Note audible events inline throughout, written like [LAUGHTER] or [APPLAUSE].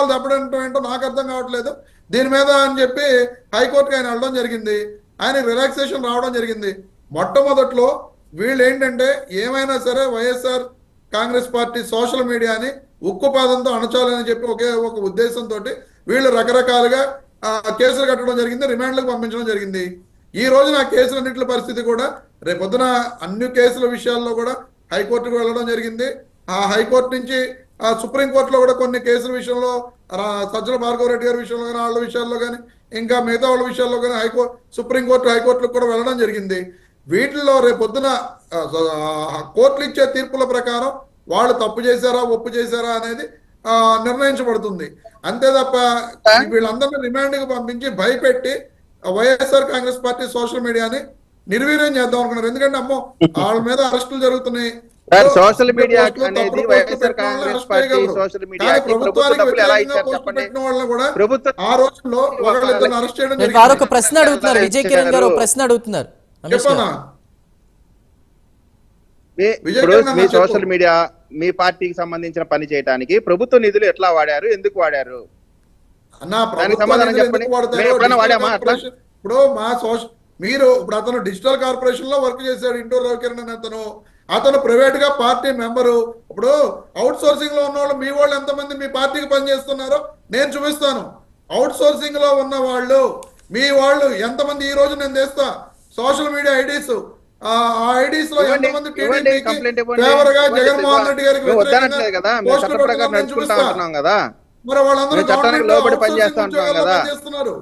వాళ్ళు దెబ్బతింటం ఏంటో నాకు అర్థం కావట్లేదు. దీని మీద అని చెప్పి హైకోర్టుకి ఆయన వెళ్ళడం జరిగింది. ఆయన రిలాక్సేషన్ రావడం జరిగింది. మొట్టమొదట్లో వీళ్ళు ఏంటంటే ఏమైనా సరే వైఎస్ఆర్ కాంగ్రెస్ పార్టీ సోషల్ మీడియాని ఉక్కుపాదంతో అణచాలని చెప్పి ఒకే ఒక ఉద్దేశంతో వీళ్ళు రకరకాలుగా కేసులు కట్టడం జరిగింది రిమాండ్లకు పంపించడం జరిగింది. ఈ రోజున ఆ కేసులన్నింటి పరిస్థితి కూడా రేపొద్దున అన్ని కేసుల విషయాల్లో కూడా హైకోర్టుకు వెళ్ళడం జరిగింది. ఆ హైకోర్టు నుంచి సుప్రీంకోర్టులో కూడా కొన్ని కేసుల విషయంలో సజ్జల భార్గవ రెడ్డి గారి విషయంలో కానీ వాళ్ళ విషయాల్లో కానీ ఇంకా మిగతా వాళ్ళ విషయాల్లో కానీ హైకోర్టు సుప్రీంకోర్టు హైకోర్టులకు కూడా వెళ్ళడం జరిగింది. వీటిల్లో రేపొద్దున ఆ, కోర్టులు ఇచ్చే తీర్పుల ప్రకారం వాళ్ళు తప్పు చేశారా ఒప్పు చేశారా అనేది నిర్ణయించబడుతుంది. అంతే తప్ప వీళ్ళందరినీ రిమాండ్కి పంపించి భయపెట్టి వైఎస్ఆర్ కాంగ్రెస్ పార్టీ సోషల్ మీడియాని నిర్వీర్యం చేద్దాం అనుకున్నారు. ఎందుకంటే అమ్మో [LAUGHS] వాళ్ళ మీద అరెస్టులు జరుగుతున్నాయి. సార్, సోషల్ మీడియా అనేది వైఎస్ఆర్ కాంగ్రెస్ పార్టీ. సోషల్ ప్రభుత్వానికి డబ్బులు ఎలా ఇచ్చారు చెప్పండి. ప్రభుత్వ ఆ రోజుల్లో అరెస్ట్ చేయడం వారు ఒక ప్రశ్న అడుగుతున్నారు విజయ్ కిరణ్ గారు ప్రశ్న అడుగుతున్నారు. మీ-. సోషల్ మీడియా మీ పార్టీకి సంబంధించిన పని చేయడానికి ప్రభుత్వ నిధులు ఎట్లా వాడారు ఎందుకు వాడారు? అన్న దానికి ప్రభుత్వ సమాధానం చెప్పండి. ఎప్పుడైనా వాడామా అట్లా? ఇప్పుడు మా సోషల్ మీరు ఇప్పుడు అతను డిజిటల్ కార్పొరేషన్లో వర్క్ చేశాడు ఇంటూరు రవికిరణ్ అనే అతను. అతను ప్రైవేట్గా పార్టీ మెంబరు. ఇప్పుడు అవుట్ సోర్సింగ్లో ఉన్న వాళ్ళు మీ వాళ్ళు ఎంతమంది మీ పార్టీకి పనిచేస్తున్నారో నేను చూపిస్తాను. అవుట్ సోర్సింగ్లో ఉన్న వాళ్ళు మీ వాళ్ళు ఎంతమంది ఈ రోజు నేను తెస్తా. సోషల్ మీడియా ఐడీస్ ఆ ఐడీస్లో ఎంతమంది టీడీపీకి కంప్లైంట్ ఇవ్వండి. ఫేవర్గా ఇవ్వండి, జగన్మోహన్ రెడ్డి గారికి వ్యతిరేకంగా పోస్టులు పెట్టడం నేను నడుచుకుంటా చూపిస్తా. ఉంటున్నాం కదా. మరి వాళ్ళందరూ గవర్నమెంట్ లోబడి అవుట్సోర్సింగ్ పనిచేస్తా ఉంటున్నాం ఉద్యోగాల్లో కదా. పనిచేస్తున్నారు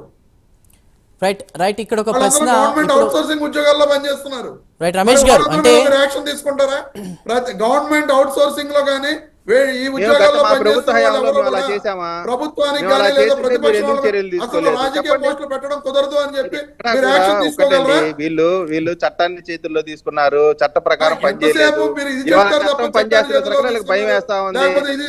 రైట్ రైట్ ఇక్కడ ఒక ప్రశ్న గవర్నమెంట్ అవుట్సోర్సింగ్ ఉద్యోగాల్లో పనిచేస్తున్నారు రైట్ రమేష్ గారు అంటే యాక్షన్ తీసుకుంటారా ప్రతి గవర్నమెంట్ అవుట్ సోర్సింగ్లో కానీ ఈ ఉద్యోగాల్లో? ప్రభుత్వానికి కానీ లేదా ప్రతిపక్ష అసలు? రాజకీయ. పోస్టులు పెట్టడం కుదరదు అని చెప్పి మీరు యాక్షన్ తీసుకోగలరా వీళ్ళు వీళ్ళు చట్టాన్ని చేతుల్లో తీసుకున్నారు చట్ట ప్రకారం పనిచేయలేదు భయం వేస్తా ఉంది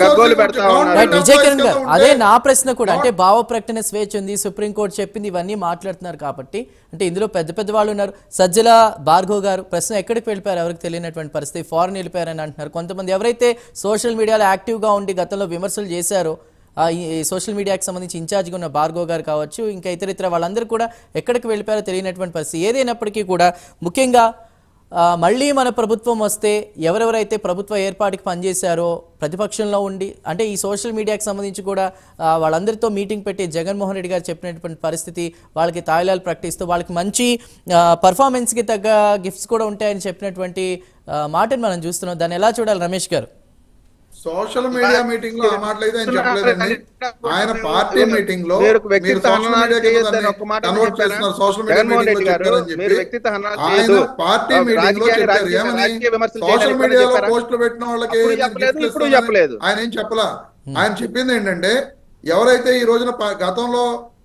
గారు అదే నా ప్రశ్న కూడా. అంటే భావ ప్రకటన స్వేచ్ఛ ఉంది సుప్రీంకోర్టు చెప్పింది ఇవన్నీ మాట్లాడుతున్నారు కాబట్టి. అంటే ఇందులో పెద్ద పెద్ద వాళ్ళు ఉన్నారు. సజ్జల భార్గవ్ గారు ప్రశ్న ఎక్కడికి వెళ్ళిపోయారు? ఎవరికి తెలియనటువంటి పరిస్థితి. ఫారెన్ వెళ్ళిపోయారని అంటున్నారు. కొంతమంది ఎవరైతే సోషల్ మీడియాలో యాక్టివ్గా ఉండి గతంలో విమర్శలు చేశారో సోషల్ మీడియాకి సంబంధించి ఇన్ఛార్జ్గా ఉన్న భార్గవ్ గారు కావచ్చు ఇంకా ఇతర ఇతర వాళ్ళందరూ కూడా ఎక్కడికి వెళ్ళిపోయారో తెలియనటువంటి పరిస్థితి. ఏదైనప్పటికీ కూడా ముఖ్యంగా మళ్ళీ మన ప్రభుత్వం వస్తే ఎవరెవరైతే ప్రభుత్వ ఏర్పాటుకి పనిచేశారో ప్రతిపక్షంలో ఉండి అంటే ఈ సోషల్ మీడియాకి సంబంధించి కూడా వాళ్ళందరితో మీటింగ్ పెట్టి జగన్మోహన్ రెడ్డి గారు చెప్పినటువంటి పరిస్థితి వాళ్ళకి తాయిలాలు ప్రకటిస్తూ వాళ్ళకి మంచి పర్ఫార్మెన్స్కి తగ్గ గిఫ్ట్స్ కూడా ఉంటాయని చెప్పినటువంటి మాటను మనం చూస్తున్నాం. దాన్ని ఎలా చూడాలి రమేష్ గారు? సోషల్ మీడియా మీటింగ్లో ఆ మాటలు అయితే ఆయన చెప్పలేదండి ఆయన పార్టీ మీటింగ్లో మీరు సోషల్ మీడియా కన్వర్ట్? చేస్తున్నారు సోషల్ మీడియా మీటింగ్లో చెప్పారని చెప్పి ఆయన. పార్టీ మీటింగ్లో చెప్పారు ఏమని సోషల్ మీడియాలో? పోస్టులు పెట్టిన వాళ్ళకి. ఆయన ఏం చెప్పలా ఆయన చెప్పింది ఏంటంటే ఎవరైతే ఈ రోజున గతంలో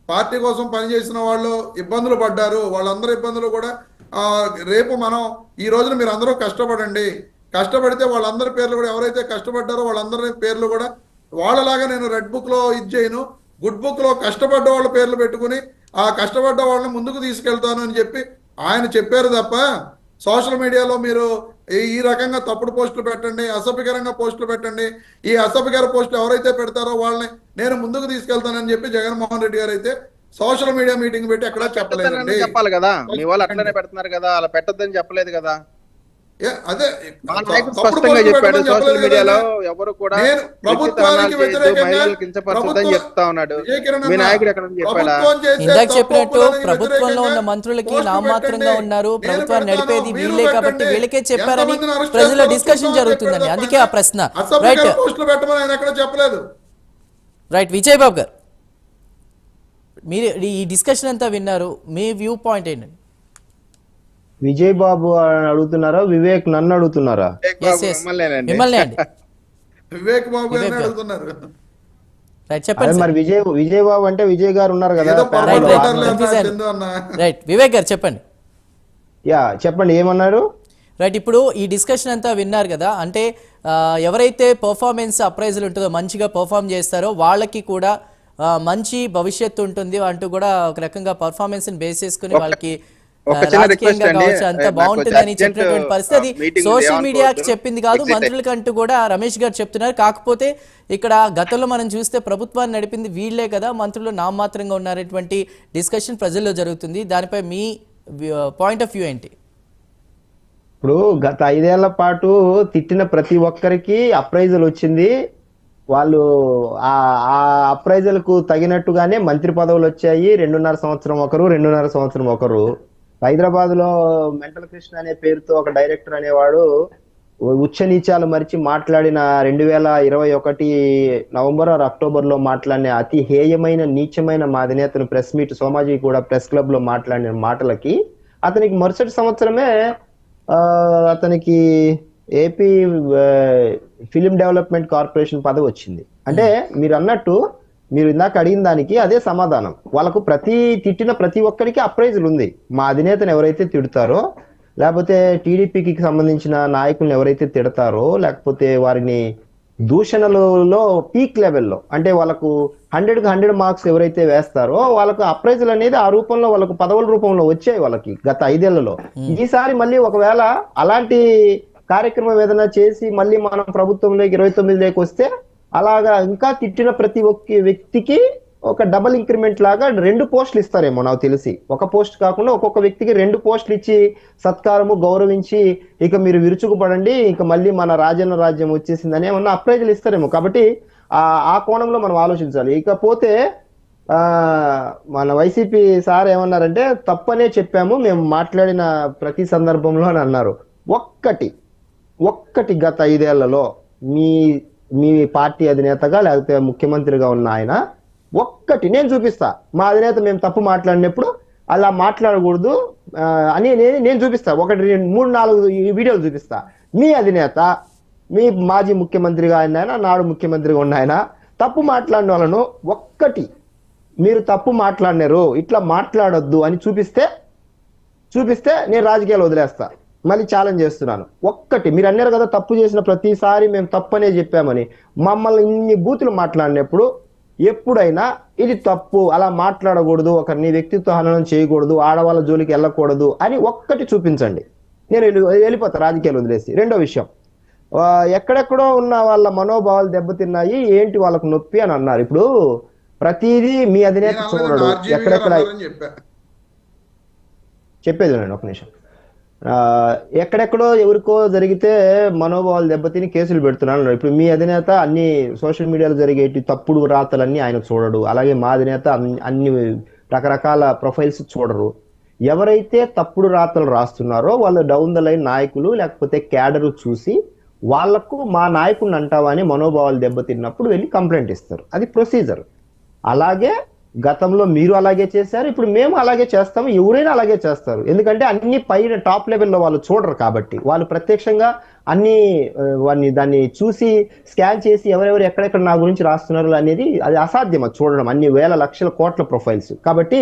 పార్టీ కోసం పనిచేసిన వాళ్ళు ఇబ్బందులు పడ్డారు వాళ్ళందరూ ఇబ్బందులు కూడా ఆ, రేపు మనం ఈ రోజున మీరు అందరూ కష్టపడండి కష్టపడితే వాళ్ళందరి పేర్లు కూడా ఎవరైతే కష్టపడ్డారో వాళ్ళందరి పేర్లు కూడా వాళ్ళలాగా నేను రెడ్ బుక్లో ఇది చేయను. గుడ్ బుక్లో కష్టపడ్డ వాళ్ళ పేర్లు పెట్టుకుని ఆ కష్టపడ్డ వాళ్ళని ముందుకు తీసుకెళ్తాను అని చెప్పి ఆయన చెప్పారు తప్ప సోషల్ మీడియాలో మీరు ఈ- రకంగా తప్పుడు పోస్టులు పెట్టండి అసభ్యకరంగా పోస్టులు పెట్టండి. ఈ అసభ్యకర పోస్టులు ఎవరైతే పెడతారో వాళ్ళని నేను ముందుకు తీసుకెళ్తానని చెప్పి జగన్మోహన్ రెడ్డి గారు అయితే సోషల్ మీడియా మీటింగ్ పెట్టి ఎక్కడా చెప్పలేదండి. పెట్టొద్దని చెప్పాలి కదా. మీ వాళ్ళు అట్లనే పెడుతున్నారు కదా. అలా పెట్టొద్దని చెప్పలేదు కదా. అదే. సోషల్ మీడియాలో. ఎవరు కూడా కించపరచొద్దని చెప్తా ఉన్నాడు. మీ నాయకుడు ఎక్కడ చెప్పాడా? ఇందాక చెప్పినట్టు ప్రభుత్వంలో ఉన్న మంత్రులకి నామాత్రంగా. ఉన్నారు. నేను ప్రభుత్వాన్ని నడిపేది మీరు వీళ్ళే కాబట్టి. వీళ్ళకే చెప్పారని చేస్తారో డిస్కషన్ చెప్పారు అందుకే ఆ ప్రశ్న. రైట్ చెప్పలేదు? రైట్ విజయ్ బాబు గారు మీరు ఈ డిస్కషన్ అంతా విన్నారు. మీ వ్యూ పాయింట్ ఏంటండి? విజయ్ బాబు అని అడుగుతున్నారా? వివేక్ నన్ను అడుగుతున్నారా? వివేక్ బాబు. అడుగుతున్నారు. రైట్ అదే చెప్పండి మరి విజయ్ విజయ్ బాబు అంటే విజయ్ గారు ఉన్నారు కదా రైట్, వివేక్ గారు చెప్పండి. యా చెప్పండి ఏమన్నారు? రైట్ ఇప్పుడు ఈ డిస్కషన్ అంతా విన్నారు కదా అంటే ఎవరైతే పర్ఫార్మెన్స్ అప్రైజల్ ఉంటుందో మంచిగా పర్ఫామ్ చేస్తారో వాళ్ళకి కూడా మంచి భవిష్యత్తు ఉంటుంది అంటూ కూడా ఒక రకంగా పర్ఫార్మెన్స్ని బేస్ చేసుకుని వాళ్ళకి రాజకీయంగా. కావచ్చు అంత బాగుంటుందని చెప్పినటువంటి పరిస్థితి అది సోషల్. మీడియాకి చెప్పింది కాదు. మంత్రులకంటూ కూడా రమేష్ గారు చెప్తున్నారు కాకపోతే ఇక్కడ గతంలో మనం చూస్తే ప్రభుత్వాన్ని నడిపింది వీళ్ళే కదా మంత్రులు నామమాత్రంగా ఉన్నారటువంటి డిస్కషన్ ప్రజల్లో జరుగుతుంది దానిపై మీ పాయింట్ ఆఫ్ వ్యూ ఏంటి ఇప్పుడు గత ఐదేళ్ళ పాటు తిట్టిన ప్రతి ఒక్కరికి అప్రైజల్ వచ్చింది వాళ్ళు ఆ ఆ అప్రైజల్కు తగినట్టుగానే మంత్రి పదవులు వచ్చాయి రెండున్నర సంవత్సరం ఒకరు రెండున్నర సంవత్సరం ఒకరు హైదరాబాద్లో మెంటల్ కృష్ణ అనే పేరుతో ఒక డైరెక్టర్ అనేవాడు ఉచ్చ నీచాలు మరిచి మాట్లాడిన రెండు వేల ఇరవై ఒకటి నవంబర్ ఆర్ అక్టోబర్లో మాట్లాడిన అతి హేయమైన నీచమైన మా అధినేతను ప్రెస్ మీట్ సోమాజీ కూడా ప్రెస్ క్లబ్లో మాట్లాడిన మాటలకి అతనికి మరుసటి సంవత్సరమే అతనికి ఏపీ ఫిలిం డెవలప్మెంట్ కార్పొరేషన్ పదవి వచ్చింది. అంటే మీరు అన్నట్టు మీరు ఇందాక అడిగిన దానికి అదే సమాధానం. వాళ్ళకు ప్రతి తిట్టిన ప్రతి ఒక్కరికి అప్రైజులు ఉంది. మా అధినేతను ఎవరైతే తిడతారో లేకపోతే టీడీపీకి సంబంధించిన నాయకులను ఎవరైతే తిడతారో లేకపోతే వారిని దూషణలలో పీక్ లెవెల్లో అంటే వాళ్ళకు హండ్రెడ్కి హండ్రెడ్ మార్క్స్ ఎవరైతే వేస్తారో వాళ్ళకు అప్రైజల్ అనేది ఆ రూపంలో వాళ్ళకు పదవుల రూపంలో వచ్చాయి వాళ్ళకి గత ఐదేళ్ళలో. ఈసారి మళ్ళీ ఒకవేళ అలాంటి కార్యక్రమం ఏదైనా చేసి మళ్ళీ మనం ప్రభుత్వంలోకి ఇరవై తొమ్మిదిలోకి వస్తే అలాగా ఇంకా తిట్టిన ప్రతి ఒక్క వ్యక్తికి ఒక డబుల్ ఇంక్రిమెంట్ లాగా రెండు పోస్టులు ఇస్తారేమో నాకు తెలిసి. ఒక పోస్ట్ కాకుండా ఒక్కొక్క వ్యక్తికి రెండు పోస్టులు ఇచ్చి సత్కారము గౌరవించి ఇక మీరు విరుచుకుపడండి ఇక మళ్ళీ మన రాజన్న రాజ్యం వచ్చేసిందని ఏమన్నా అప్రైజులు ఇస్తారేమో. కాబట్టి ఆ కోణంలో మనం ఆలోచించాలి. ఇకపోతే మన వైసీపీ సార్ ఏమన్నారంటే తప్పనే చెప్పాము మేము మాట్లాడిన ప్రతి సందర్భంలో అని అన్నారు. ఒక్కటి ఒక్కటి గత ఐదేళ్ళలో మీ మీ పార్టీ అధినేతగా లేకపోతే ముఖ్యమంత్రిగా ఉన్న ఆయన ఒక్కటి నేను చూపిస్తా. మా అధినేత మేము తప్పు మాట్లాడినప్పుడు అలా మాట్లాడకూడదు. అని నేను నేను చూపిస్తా. ఒకటి రెండు మూడు నాలుగు వీడియోలు చూపిస్తా. మీ అధినేత మీ మాజీ ముఖ్యమంత్రిగా ఆయన ఆయన, నాడు ముఖ్యమంత్రిగా ఉన్న ఆయన తప్పు మాట్లాడిన వాళ్ళను ఒక్కటి మీరు తప్పు మాట్లాడినారు ఇట్లా మాట్లాడొద్దు అని చూపిస్తే చూపిస్తే నేను రాజకీయాలు వదిలేస్తా. మళ్ళీ ఛాలెంజ్ చేస్తున్నాను. ఒక్కటి మీరు అన్నారు కదా తప్పు చేసిన ప్రతిసారి మేము తప్పనే చెప్పామని. మమ్మల్ని ఇన్ని బూతులు మాట్లాడినప్పుడు ఎప్పుడైనా ఇది తప్పు అలా మాట్లాడకూడదు ఒకరిని వ్యక్తిత్వ హననం చేయకూడదు ఆడవాళ్ళ జోలికి వెళ్ళకూడదు అని ఒక్కటి చూపించండి. నేను వెళ్ళి- వెళ్ళిపోతా రాజకీయాలు వదిలేసి. రెండో విషయం ఎక్కడెక్కడో ఉన్న వాళ్ళ మనోభావాలు దెబ్బతిన్నాయి ఏంటి వాళ్ళకు నొప్పి అని అన్నారు. ఇప్పుడు ప్రతిదీ మీ అధినేత చూడడు. ఎక్కడెక్కడ చెప్పేది నేను ఒక నిమిషం. ఎక్కడెక్కడో ఎవరికో జరిగితే మనోభావాలు దెబ్బతిని కేసులు పెడుతున్నాను ఇప్పుడు మీ అధినేత అన్ని సోషల్ మీడియాలో జరిగేటి తప్పుడు రాతలన్నీ ఆయన చూడడు. అలాగే మా అధినేత అన్ని- అన్ని రకరకాల ప్రొఫైల్స్ చూడరు. ఎవరైతే తప్పుడు రాతలు రాస్తున్నారో వాళ్ళు డౌన్ ద లైన్ నాయకులు లేకపోతే క్యాడర్ చూసి వాళ్ళకు మా నాయకుడిని అంటావా అని మనోభావాలు దెబ్బతిన్నప్పుడు వెళ్ళి కంప్లైంట్ ఇస్తారు. అది ప్రొసీజర్. అలాగే గతంలో మీరు అలాగే చేశారు ఇప్పుడు మేము అలాగే చేస్తాము ఎవరైనా అలాగే చేస్తారు. ఎందుకంటే అన్ని పైన టాప్ లెవెల్లో వాళ్ళు చూడరు కాబట్టి. వాళ్ళు ప్రత్యక్షంగా అన్ని వాడిని దాన్ని చూసి స్కాన్ చేసి ఎవరెవరు ఎక్కడెక్కడ నా గురించి రాస్తున్నారు అనేది అది అసాధ్యం అది చూడడం. అన్ని వేల లక్షల కోట్ల ప్రొఫైల్స్. కాబట్టి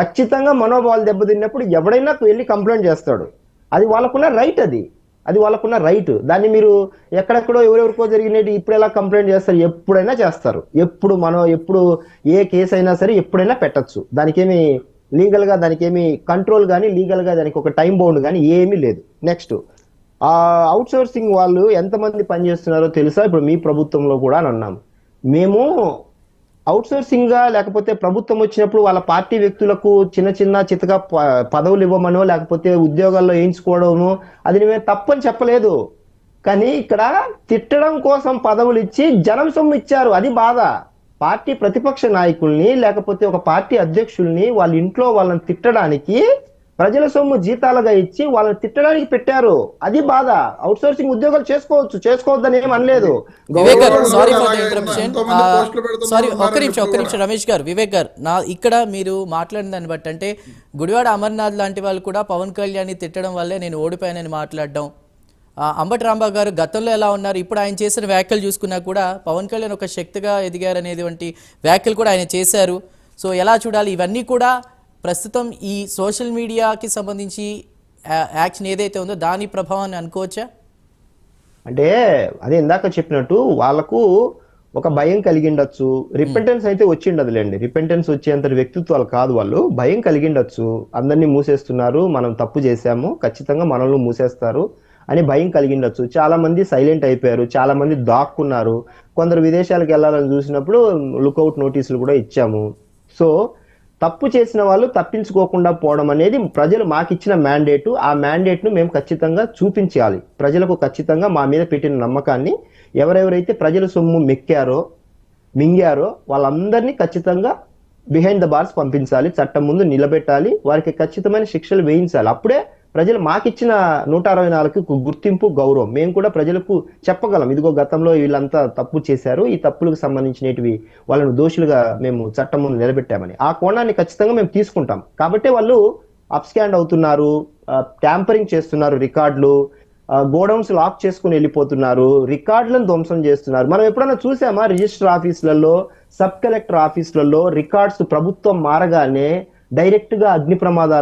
ఖచ్చితంగా మనోభావాలు దెబ్బతిన్నప్పుడు ఎవడైనా వెళ్ళి కంప్లైంట్ చేస్తాడు. అది వాళ్ళకున్న రైట్ అది. అది వాళ్ళకున్న రైట్ దాన్ని మీరు ఎక్కడెక్కడో ఎవరెవరికో జరిగినట్టు ఇప్పుడు ఎలా కంప్లైంట్ చేస్తారు? ఎప్పుడైనా చేస్తారు. ఎప్పుడు మనం ఎప్పుడు ఏ కేసు అయినా సరే ఎప్పుడైనా పెట్టచ్చు. దానికేమి లీగల్గా దానికేమి కంట్రోల్ కానీ లీగల్గా దానికి ఒక టైం బౌండ్ కానీ ఏమీ లేదు. నెక్స్ట్ ఆ అవుట్ సోర్సింగ్ వాళ్ళు ఎంతమంది పనిచేస్తున్నారో తెలుసా? ఇప్పుడు మీ ప్రభుత్వంలో కూడా అని అన్నాము మేము అవుట్ సోర్సింగ్గా లేకపోతే ప్రభుత్వం వచ్చినప్పుడు వాళ్ళ పార్టీ వ్యక్తులకు చిన్న చిన్న చితగా ప- పదవులు ఇవ్వమనో లేకపోతే ఉద్యోగాల్లో వేయించుకోవడము అది మేము తప్పని చెప్పలేదు. కానీ ఇక్కడ తిట్టడం కోసం పదవులు ఇచ్చి జనం సొమ్ము ఇచ్చారు. అది బాధ. పార్టీ ప్రతిపక్ష నాయకుల్ని లేకపోతే ఒక పార్టీ అధ్యక్షుల్ని వాళ్ళ ఇంట్లో వాళ్ళని తిట్టడానికి ప్రజల సొమ్ము జీతాలుగా ఇచ్చి వాళ్ళని తిట్టడానికి పెట్టారు. అది బాధ. అవుట్ సోర్సింగ్ ఉద్యోగాలు చేసుకోవచ్చు. చేసుకోవద్దని ఏం అనలేదు. సారీ ఒక్క నిమిషం ఒక్క ఇప్పుడు నిమిషం. రమేష్ గారు వివేక్ గారు నా ఇక్కడ మీరు మాట్లాడిన దాన్ని బట్టి అంటే గుడివాడ అమర్నాథ్ లాంటి వాళ్ళు కూడా పవన్ కళ్యాణ్ తిట్టడం వల్లే నేను ఓడిపోయానని మాట్లాడడం. ఆ, అంబటి రాంబాబు గారు గతంలో ఎలా ఉన్నారు? ఇప్పుడు ఆయన చేసిన వ్యాఖ్యలు చూసుకున్నా కూడా పవన్ కళ్యాణ్ ఒక శక్తిగా ఎదిగారనేటువంటి వ్యాఖ్యలు కూడా ఆయన చేశారు. సో ఎలా చూడాలి? ఇవన్నీ కూడా ప్రస్తుతం ఈ సోషల్ మీడియాకి సంబంధించి యాక్షన్ ఏదైతే ఉందో దాని ప్రభావాన్ని అనుకోవచ్చా? అంటే అదే ఇందాక చెప్పినట్టు వాళ్ళకు ఒక భయం కలిగిండొచ్చు. రిపెంటెన్స్ అయితే వచ్చిండదులేండి. రిపెంటెన్స్ వచ్చేంత వ్యక్తిత్వాలు కాదు వాళ్ళు. భయం కలిగిండొచ్చు. అందరినీ మూసేస్తున్నారు. మనం తప్పు చేశాము. ఖచ్చితంగా మనల్ని మూసేస్తారు అని భయం కలిగిండొచ్చు. చాలా మంది సైలెంట్ అయిపోయారు. చాలా మంది దాక్కున్నారు. కొందరు విదేశాలకు వెళ్ళాలని చూసినప్పుడు లుకౌట్ నోటీసులు కూడా ఇచ్చాము. సో తప్పు చేసిన వాళ్ళు తప్పించుకోకుండా పోవడం అనేది ప్రజలు మాకిచ్చిన మ్యాండేట్ ఆ మ్యాండేట్ను మేము ఖచ్చితంగా చూపించాలి. ప్రజలకు ఖచ్చితంగా మా మీద పెట్టిన నమ్మకాన్ని ఎవరెవరైతే ప్రజల సొమ్ము మెక్కారో మింగారో వాళ్ళందరినీ ఖచ్చితంగా బిహైండ్ ద బార్స్ పంపించాలి చట్టం ముందు నిలబెట్టాలి వారికి ఖచ్చితమైన శిక్షలు వేయించాలి. అప్పుడే ప్రజలు మాకిచ్చిన నూట అరవై నాలుగుకు గుర్తింపు గౌరవం. మేము కూడా ప్రజలకు చెప్పగలం. ఇదిగో గతంలో వీళ్ళంతా తప్పు చేశారు. ఈ తప్పులకు సంబంధించినవి వాళ్ళను దోషులుగా మేము చట్టం ముందు నిలబెట్టామని. ఆ కోణాన్ని ఖచ్చితంగా మేము తీసుకుంటాం. కాబట్టే వాళ్ళు అప్స్కాండ్ అవుతున్నారు ట్యాంపరింగ్ చేస్తున్నారు రికార్డులు గోడౌన్స్ లాక్ చేసుకుని వెళ్ళిపోతున్నారు రికార్డులను ధ్వంసం చేస్తున్నారు. మనం ఎప్పుడైనా చూసామా? రిజిస్టర్ ఆఫీసులలో సబ్ కలెక్టర్ ఆఫీసులలో రికార్డ్స్ ప్రభుత్వం మారగానే డైరెక్ట్గా అగ్ని ప్రమాదాలు